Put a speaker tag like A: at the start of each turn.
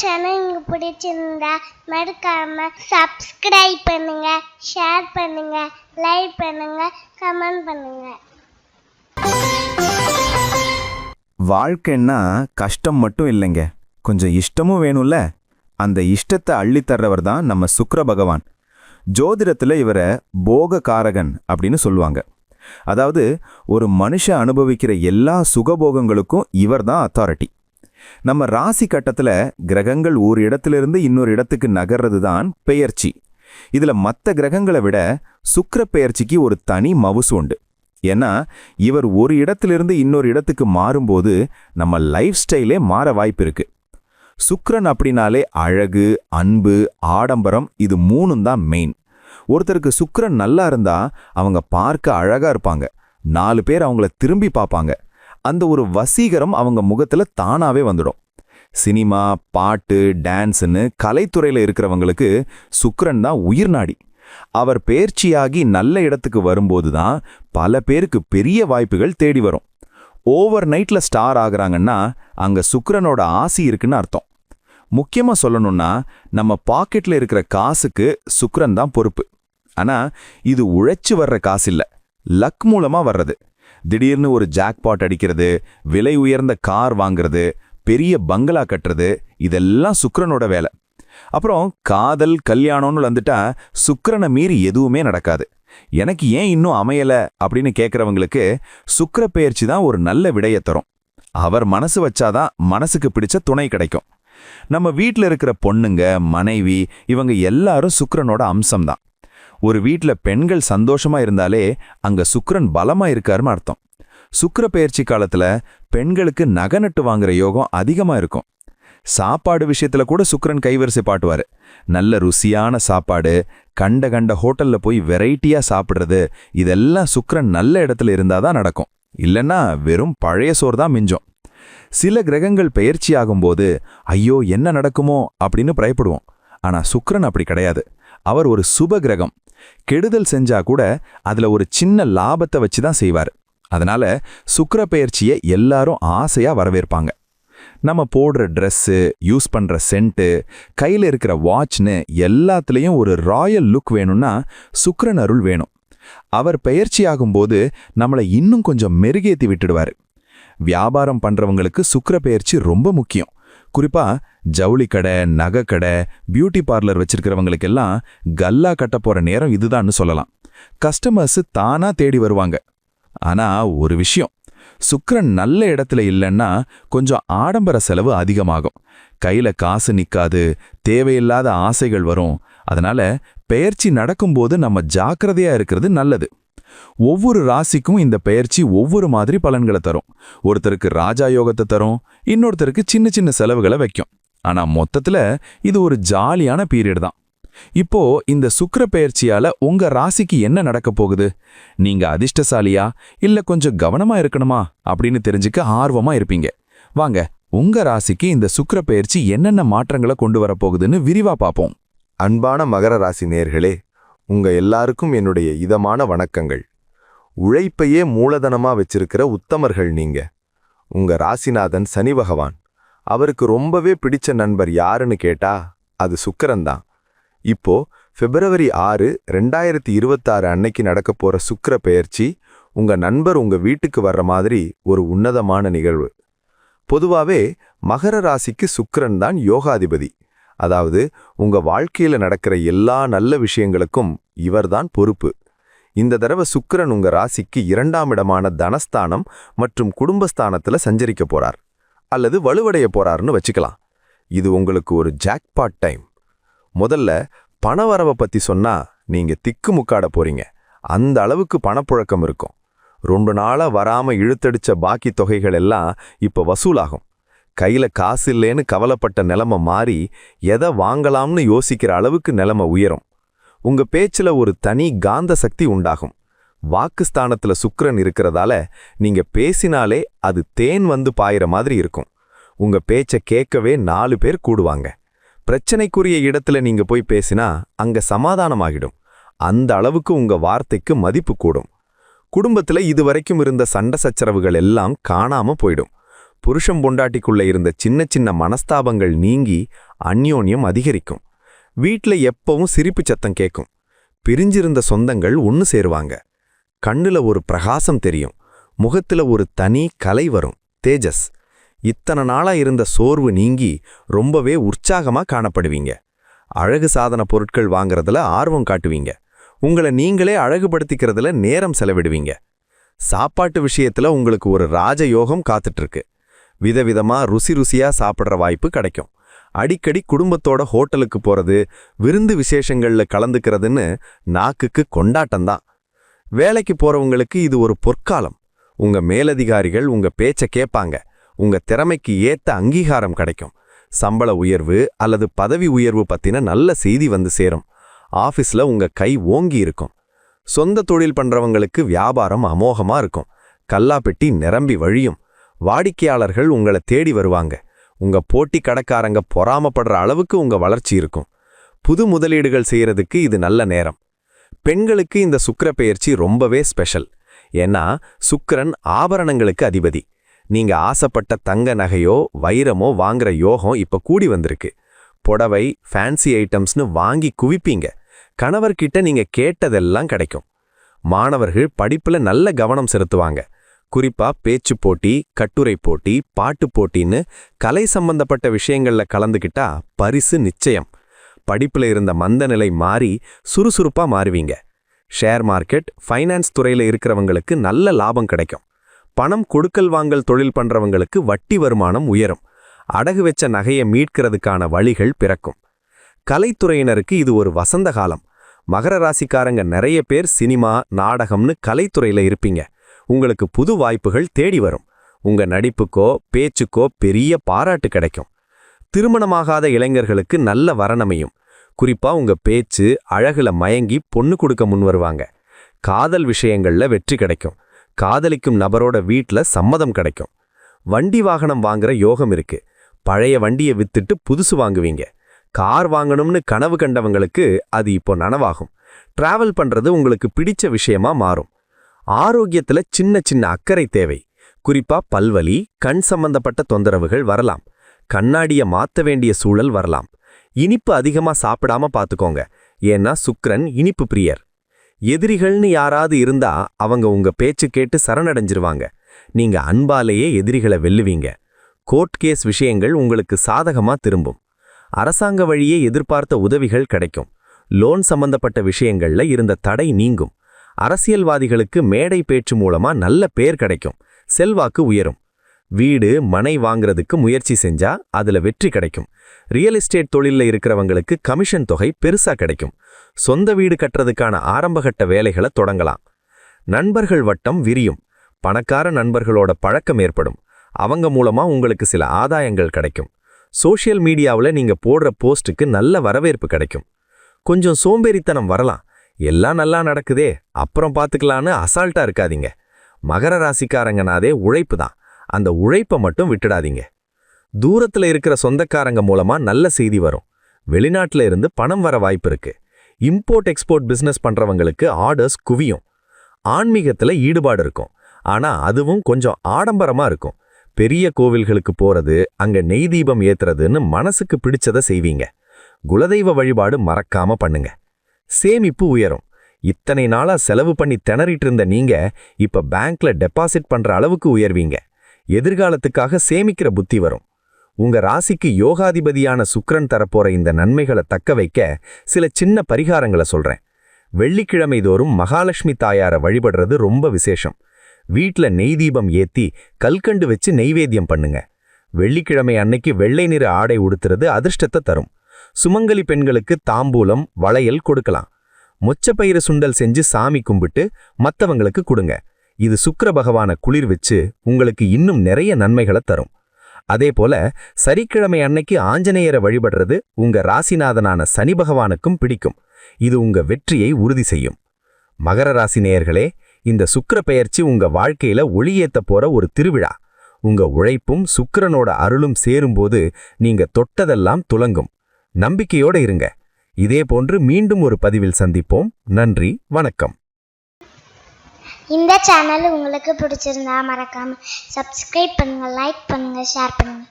A: Channel உங்களுக்கு பிடிச்சிருந்தா மறக்காம சப்ஸ்கிரைப் பண்ணுங்க ஷேர் பண்ணுங்க லைக் பண்ணுங்க கமெண்ட் பண்ணுங்க.
B: வாழ்க்கைன்னா கஷ்டம் மட்டும் இல்லைங்க. கொஞ்சம் இஷ்டமும் வேணும்ல? அந்த இஷ்டத்தை அள்ளித்தர்றவர் தான் நம்ம சுக்கர பகவான். ஜோதிடத்தில் இவரை போக காரகன் அப்படின்னு சொல்லுவாங்க. அதாவது ஒரு மனுஷன் அனுபவிக்கிற எல்லா சுகபோகங்களுக்கும் இவர் தான் அத்தாரிட்டி நம்ம ராசி கட்டத்தில் கிரகங்கள் ஒரு இடத்திலிருந்து இன்னொரு இடத்துக்கு நகர்றது தான் பெயர்ச்சி. இதுல மற்ற கிரகங்களை விட சுக்கர பெயர்ச்சிக்கு ஒரு தனி மவுசு உண்டு. ஏன்னா இவர் ஒரு இடத்திலிருந்து இன்னொரு இடத்துக்கு மாறும்போது நம்ம லைஃப் ஸ்டைலே மாற வாய்ப்பு இருக்கு. சுக்ரன் அப்படின்னாலே அழகு அன்பு ஆடம்பரம் இது மூணும் தான் மெயின் ஒருத்தருக்கு சுக்ரன் நல்லா இருந்தா அவங்க பார்க்க அழகா இருப்பாங்க. நாலு பேர் அவங்கள திரும்பி பார்ப்பாங்க. அந்த ஒரு வசீகரம் அவங்க முகத்துல தானாவே வந்துடும். சினிமா பாட்டு டான்ஸ்னு கலைத்துறையில் இருக்கிறவங்களுக்கு சுக்கரன் தான் உயிர் நாடி. அவர் பேர்ச்சியாகி நல்ல இடத்துக்கு வரும்போது தான் பல பேருக்கு பெரிய வாய்ப்புகள் தேடி வரும். ஓவர் நைட்டில் ஸ்டார் ஆகுறாங்கன்னா அங்கே சுக்கரனோட ஆசி இருக்குன்னு அர்த்தம். முக்கியமாக சொல்லணும்னா நம்ம பாக்கெட்டில் இருக்கிற காசுக்கு சுக்கரன் தான் பொறுப்பு. ஆனால் இது உழைச்சி வர்ற காசு இல்லை. லக் மூலமாக வர்றது. திடீர்னு ஒரு ஜாக்பாட் அடிக்கிறது விலை உயர்ந்த கார் வாங்குறது பெரிய பங்களா கட்டுறது இதெல்லாம் சுக்கரனோட வேலை. அப்புறம் காதல் கல்யாணம்னு வந்துட்டா சுக்கரனை மீறி எதுவுமே நடக்காது. எனக்கு ஏன் இன்னும் அமையல அப்படின்னு கேட்குறவங்களுக்கு சுக்கர பெயர்ச்சி தான் ஒரு நல்ல விடையை தரும். அவர் மனசு வச்சாதான் மனசுக்கு பிடிச்ச துணை கிடைக்கும். நம்ம வீட்டில் இருக்கிற பொண்ணுங்க மனைவி இவங்க எல்லாரும் சுக்கரனோட அம்சம்தான். ஒரு வீட்டில் பெண்கள் சந்தோஷமா இருந்தாலே அங்க சுக்கரன் பலமா இருக்காருன்னு அர்த்தம். சுக்கர பெயர்ச்சி காலத்துல பெண்களுக்கு நகை நட்டு வாங்குற யோகம் அதிகமா இருக்கும். சாப்பாடு விஷயத்துல கூட சுக்கரன் கைவரிசை பாட்டுவாரு. நல்ல ருசியான சாப்பாடு கண்ட கண்ட ஹோட்டல்ல போய் வெரைட்டியா சாப்பிடுறது இதெல்லாம் சுக்கரன் நல்ல இடத்துல இருந்தாதான் நடக்கும். இல்லைன்னா வெறும் பழைய சோறு தான் மிஞ்சும். சில கிரகங்கள் பெயர்ச்சியாகும்போது ஐயோ என்ன நடக்குமோ? அப்படின்னு பயப்படுவோம். ஆனா சுக்ரன் அப்படி கிடையாது. அவர் ஒரு சுப கிரகம் கெடுதல் செஞ்சா கூட அதுல ஒரு சின்ன லாபத்தை வச்சு தான் செய்வார். அதனால சுக்கர பெயர்ச்சியை எல்லாரும் ஆசையா வரவேற்பாங்க. நம்ம போடுற ட்ரெஸ்ஸு யூஸ் பண்ணுற சென்ட்டு கையில் இருக்கிற வாட்ச்னு எல்லாத்துலேயும் ஒரு ராயல் லுக் வேணும்னா சுக்கரன் அருள் வேணும். அவர் பெயர்ச்சியாகும்போது நம்மளை இன்னும் கொஞ்சம் மெருகேற்றி விட்டுடுவார். வியாபாரம் பண்ணுறவங்களுக்கு சுக்கர பெயர்ச்சி ரொம்ப முக்கியம். குறிப்பா ஜவுளி கடை நகை கடை பியூட்டி பார்லர் வச்சிருக்கிறவங்களுக்கெல்லாம் கல்லா கட்ட போற நேரம் இதுதான்னு சொல்லலாம். கஸ்டமர்ஸ் தானா தேடி வருவாங்க. ஆனா ஒரு விஷயம். சுக்கரன் நல்ல இடத்துல இல்லைன்னா கொஞ்சம் ஆடம்பர செலவு அதிகமாகும். கையில காசு நிக்காது தேவையில்லாத ஆசைகள் வரும். அதனால பெயர்ச்சி நடக்கும்போது நம்ம ஜாக்கிரதையா இருக்கிறது நல்லது. ஒவ்வொரு ராசிக்கும் இந்த பெயர்ச்சி ஒவ்வொரு மாதிரி பலன்களை தரும். ஒருத்தருக்கு ராஜா யோகத்தை தரும் இன்னொருத்தருக்கு சின்ன சின்ன செலவுகளை வைக்கும். ஆனா மொத்தத்துல இது ஒரு ஜாலியான பீரியட் தான். இப்போ இந்த சுக்கர பெயர்ச்சியால உங்க ராசிக்கு என்ன நடக்க போகுது? நீங்க அதிர்ஷ்டசாலியா? இல்ல கொஞ்சம் கவனமா இருக்கணுமா? அப்படின்னு தெரிஞ்சுக்க ஆர்வமா இருப்பீங்க. வாங்க உங்க ராசிக்கு இந்த சுக்கர பெயர்ச்சி என்னென்ன மாற்றங்களை கொண்டு வரப்போகுதுன்னு விரிவா பார்ப்போம்.
C: அன்பான மகர ராசி நேர்களே உங்க எல்லாருக்கும் என்னுடைய இதமான வணக்கங்கள். உழைப்பையே மூலதனமா வச்சிருக்கிற உத்தமர்கள் நீங்க. உங்க ராசிநாதன் சனி பகவான். அவருக்கு ரொம்பவே பிடிச்ச நண்பர் யாருன்னு கேட்டா அது சுக்கரன்தான் இப்போ பிப்ரவரி ஆறு ரெண்டாயிரத்தி இருபத்தாறு அன்னைக்கு நடக்க போற சுக்கர பெயர்ச்சி உங்க நண்பர் உங்க வீட்டுக்கு வர்ற மாதிரி ஒரு உன்னதமான நிகழ்வு. பொதுவாவே மகர ராசிக்கு சுக்கரன் தான் யோகாதிபதி. அதாவது உங்க வாழ்க்கையில நடக்கிற எல்லா நல்ல விஷயங்களுக்கும் இவர்தான் பொறுப்பு. இந்த தடவை சுக்கரன் உங்க ராசிக்கு இரண்டாம் இடமான தனஸ்தானம் மற்றும் குடும்பஸ்தானத்துல சஞ்சரிக்க போறார். அல்லது வலுவடைய போறாருன்னு வச்சுக்கலாம். இது உங்களுக்கு ஒரு ஜாக்பாட் டைம் முதல்ல பணவரவை பத்தி சொன்னா நீங்க திக்கு முக்காட போறீங்க. அந்த அளவுக்கு பணப்புழக்கம் இருக்கும். ரொம்ப நாளா வராம இழுத்தடிச்ச பாக்கி தொகைகள் எல்லாம் இப்ப வசூலாகும். கையில காசு இல்லேன்னு கவலைப்பட்ட நிலைமை மாறி எதை வாங்கலாம்னு யோசிக்கிற அளவுக்கு நிலைமை உயரும். உங்க பேச்சுல ஒரு தனி காந்த சக்தி உண்டாகும். வாக்குஸ்தானத்துல சுக்கரன் இருக்கிறதால நீங்க பேசினாலே அது தேன் வந்து பாயிற மாதிரி இருக்கும். உங்க பேச்ச கேட்கவே நாலு பேர் கூடுவாங்க. பிரச்சனைக்குரிய இடத்துல நீங்க போய் பேசினா அங்க சமாதானமாகிடும். அந்த அளவுக்கு உங்க வார்த்தைக்கு மதிப்பு கூடும். குடும்பத்துல இதுவரைக்கும் இருந்த சண்டை சச்சரவுகள் எல்லாம் காணாம போயிடும்.
B: புருஷம் பொண்டாட்டிக்குள்ள இருந்த சின்ன சின்ன மனஸ்தாபங்கள் நீங்கி அந்யோன்யம் அதிகரிக்கும். வீட்டில் எப்பவும் சிரிப்பு சத்தம் கேட்கும் பிரிஞ்சிருந்த சொந்தங்கள் ஒன்னு சேருவாங்க. கண்ணுல ஒரு பிரகாசம் தெரியும். முகத்துல ஒரு தனி கலை வரும். தேஜஸ். இத்தனை நாளா இருந்த சோர்வு நீங்கி ரொம்பவே உற்சாகமா காணப்படுவீங்க. அழகு சாதன பொருட்கள் வாங்குறதுல ஆர்வம் காட்டுவீங்க. உங்களை நீங்களே அழகுபடுத்திக்கிறதுல நேரம் செலவிடுவீங்க. சாப்பாட்டு விஷயத்துல உங்களுக்கு ஒரு ராஜயோகம் காத்துட்டு விதவிதமாக விதவிதமா ருசி ருசியா சாப்பிடுற வாய்ப்பு கிடைக்கும். அடிக்கடி குடும்பத்தோட ஹோட்டலுக்கு போறது விருந்து விசேஷங்கள்ல கலந்துக்கிறதுன்னு நாக்குக்கு கொண்டாட்டம்தான். வேலைக்கு போறவங்களுக்கு இது ஒரு பொற்காலம். உங்க மேலதிகாரிகள் உங்க பேச்ச கேட்பாங்க. உங்க திறமைக்கு ஏத்த அங்கீகாரம் கிடைக்கும். சம்பள உயர்வு அல்லது பதவி உயர்வு பத்தின நல்ல செய்தி வந்து சேரும். ஆபீஸ்ல உங்க கை ஓங்கி இருக்கும். சொந்த தொழில் பண்றவங்களுக்கு வியாபாரம் அமோகமா இருக்கும். கல்லாப்பெட்டி நிரம்பி வழியும். வாடிக்கையாளர்கள் உங்களை தேடி வருவாங்க. உங்க போட்டி கடைக்காரங்க பொறாமப்படுற அளவுக்கு உங்க வளர்ச்சி இருக்கும். புது முதலீடுகள் செய்யறதுக்கு இது நல்ல நேரம். பெண்களுக்கு இந்த சுக்கர பெயர்ச்சி ரொம்பவே ஸ்பெஷல் ஏன்னா சுக்கரன் ஆபரணங்களுக்கு அதிபதி. நீங்க ஆசைப்பட்ட தங்க நகையோ வைரமோ வாங்குற யோகம் இப்ப கூடி வந்திருக்கு. புடவை ஃபேன்சி ஐட்டம்ஸ்னு வாங்கி குவிப்பீங்க. கணவர்கிட்ட நீங்க கேட்டதெல்லாம் கிடைக்கும். மாணவர்கள் படிப்புல நல்ல கவனம் செலுத்துவாங்க. குறிப்பா பேச்சு போட்டி கட்டுரை போட்டி பாட்டு போட்டின்னு கலை சம்பந்தப்பட்ட விஷயங்கள்ல கலந்துக்கிட்டா பரிசு நிச்சயம். படிப்புல இருந்த மந்த நிலை மாறி சுறுசுறுப்பா மாறுவீங்க. ஷேர் மார்க்கெட் ஃபைனான்ஸ் துறையில இருக்கிறவங்களுக்கு நல்ல லாபம் கிடைக்கும். பணம் கொடுக்கல் வாங்கல் தொழில் பண்றவங்களுக்கு வட்டி வருமானம் உயரும். அடகு வச்ச நகையை மீட்கிறதுக்கான வழிகள் பிறக்கும். கலைத்துறையினருக்கு இது ஒரு வசந்த காலம். மகர ராசிக்காரங்க நிறைய பேர் சினிமா நாடகம்னு கலைத்துறையில இருப்பீங்க. உங்களுக்கு புது வாய்ப்புகள் தேடி வரும். உங்க நடிப்புக்கோ பேச்சுக்கோ பெரிய பாராட்டு கிடைக்கும். திருமணமாகாத இளைஞர்களுக்கு நல்ல வரணமையும் குறிப்பா உங்க பேச்சு அழகுல மயங்கி பொண்ணு கொடுக்க முன் வருவாங்க. காதல் விஷயங்கள்ல வெற்றி கிடைக்கும். காதலிக்கும் நபரோட வீட்ல சம்மதம் கிடைக்கும். வண்டி வாகனம் வாங்குற யோகம் இருக்கு. பழைய வண்டியை வித்துட்டு புதுசு வாங்குவீங்க. கார் வாங்கணும்னு கனவு கண்டவங்களுக்கு அது இப்போ நனவாகும். டிராவல் பண்றது உங்களுக்கு பிடிச்ச விஷயமா மாறும். ஆரோக்கியத்துல சின்ன சின்ன அக்கறை தேவை. குறிப்பா பல்வலி கண் சம்பந்தப்பட்ட தொந்தரவுகள் வரலாம். கண்ணாடிய மாத்த வேண்டிய சூழல் வரலாம். இனிப்பு அதிகமா சாப்பிடாம பாத்துக்கோங்க. ஏன்னா சுக்ரன் இனிப்பு பிரியர். எதிரிகள்னு யாராவது இருந்தா அவங்க உங்க பேச்சு கேட்டு சரணடைஞ்சிருவாங்க. நீங்க அன்பாலேயே எதிரிகளை வெல்லுவீங்க. கோர்ட் கேஸ் விஷயங்கள் உங்களுக்கு சாதகமா திரும்பும். அரசாங்க வழியே எதிர்பார்த்த உதவிகள் கிடைக்கும். லோன் சம்பந்தப்பட்ட விஷயங்கள்ல இருந்த தடை நீங்கும். அரசியல்வாதிகளுக்கு மேடை பேச்சு மூலமா நல்ல பேர் கிடைக்கும். செல்வாக்கு உயரும். வீடு மனை வாங்குறதுக்கு முயற்சி செஞ்சா அதுல வெற்றி கிடைக்கும். ரியல் எஸ்டேட் தொழில்ல இருக்கிறவங்களுக்கு கமிஷன் தொகை பெருசா கிடைக்கும். சொந்த வீடு கட்டுறதுக்கான ஆரம்பகட்ட வேலைகளை தொடங்கலாம். நண்பர்கள் வட்டம் விரியும். பணக்கார நண்பர்களோட பழக்கம் ஏற்படும். அவங்க மூலமா உங்களுக்கு சில ஆதாயங்கள் கிடைக்கும். சோஷியல் மீடியாவில் நீங்க போடுற போஸ்ட்டுக்கு நல்ல வரவேற்பு கிடைக்கும். கொஞ்சம் சோம்பேறித்தனம் வரலாம். எல்லாம் நல்லா நடக்குதே அப்புறம் பார்த்துக்கலான்னு அசால்ட்டா இருக்காதீங்க. மகர ராசிக்காரங்கனாதே உழைப்பு தான். அந்த உழைப்பை மட்டும் விட்டுடாதீங்க. தூரத்துல இருக்கிற சொந்தக்காரங்க மூலமா நல்ல செய்தி வரும். வெளிநாட்டுல இருந்து பணம் வர வாய்ப்பு இருக்கு. இம்போர்ட் எக்ஸ்போர்ட் பிஸ்னஸ் பண்றவங்களுக்கு ஆர்டர்ஸ் குவியும். ஆன்மீகத்துல ஈடுபாடு இருக்கும். ஆனா அதுவும் கொஞ்சம் ஆடம்பரமா இருக்கும். பெரிய கோவில்களுக்கு போறது அங்க நெய் தீபம் ஏத்துறதுன்னு மனசுக்கு பிடிச்சத செய்வீங்க. குலதெய்வ வழிபாடு மறக்காம பண்ணுங்க. சேமிப்பு உயரும். இத்தனை நாளா செலவு பண்ணி திணறிட்டு இருந்த நீங்க இப்ப பேங்க்ல டெபாசிட் பண்ற அளவுக்கு உயர்வீங்க. எதிர்காலத்துக்காக சேமிக்கிற புத்தி வரும். உங்க ராசிக்கு யோகாதிபதியான சுக்கிரன் தரப்போற இந்த நன்மைகளை தக்க வைக்க சில சின்ன பரிகாரங்களை சொல்றேன். வெள்ளிக்கிழமை தோறும் மகாலட்சுமி தாயார வழிபடுறது ரொம்ப விசேஷம். வீட்ல நெய் தீபம் ஏத்தி கல்கண்டு வச்சு நெய்வேத்தியம் பண்ணுங்க. வெள்ளிக்கிழமை அன்னைக்கு வெள்ளை நிற ஆடை உடுத்துறது அதிர்ஷ்டத்தை தரும். சுமங்கலி பெண்களுக்கு தாம்பூலம் வளையல் கொடுக்கலாம். மொச்சப்பயிறு சுண்டல் செஞ்சு சாமி கும்பிட்டு மத்தவங்களுக்கு கொடுங்க. இது சுக்கர பகவான குளிர் வச்சு உங்களுக்கு இன்னும் நிறைய நன்மைகளை தரும். அதே போல சனிக்கிழமை அன்னைக்கு ஆஞ்சநேயரை வழிபடுறது உங்க ராசிநாதனான சனி பகவானுக்கும் பிடிக்கும். இது உங்க வெற்றியை உறுதி செய்யும். மகர ராசி நேயர்களே இந்த சுக்கிர பெயர்ச்சி உங்க வாழ்க்கையில ஒளியேத்த போற ஒரு திருவிழா. உங்க உழைப்பும் சுக்கரனோட அருளும் சேரும்போது நீங்க தொட்டதெல்லாம் துலங்கும் நம்பிக்கையோட இருங்க. இதே போன்று மீண்டும் ஒரு பதிவில் சந்திப்போம். நன்றி வணக்கம்.
A: இந்த சேனல் உங்களுக்கு பிடிச்சிருந்தா மறக்காம சப்ஸ்கிரைப் பண்ணுங்க லைக் பண்ணுங்க ஷேர் பண்ணுங்க.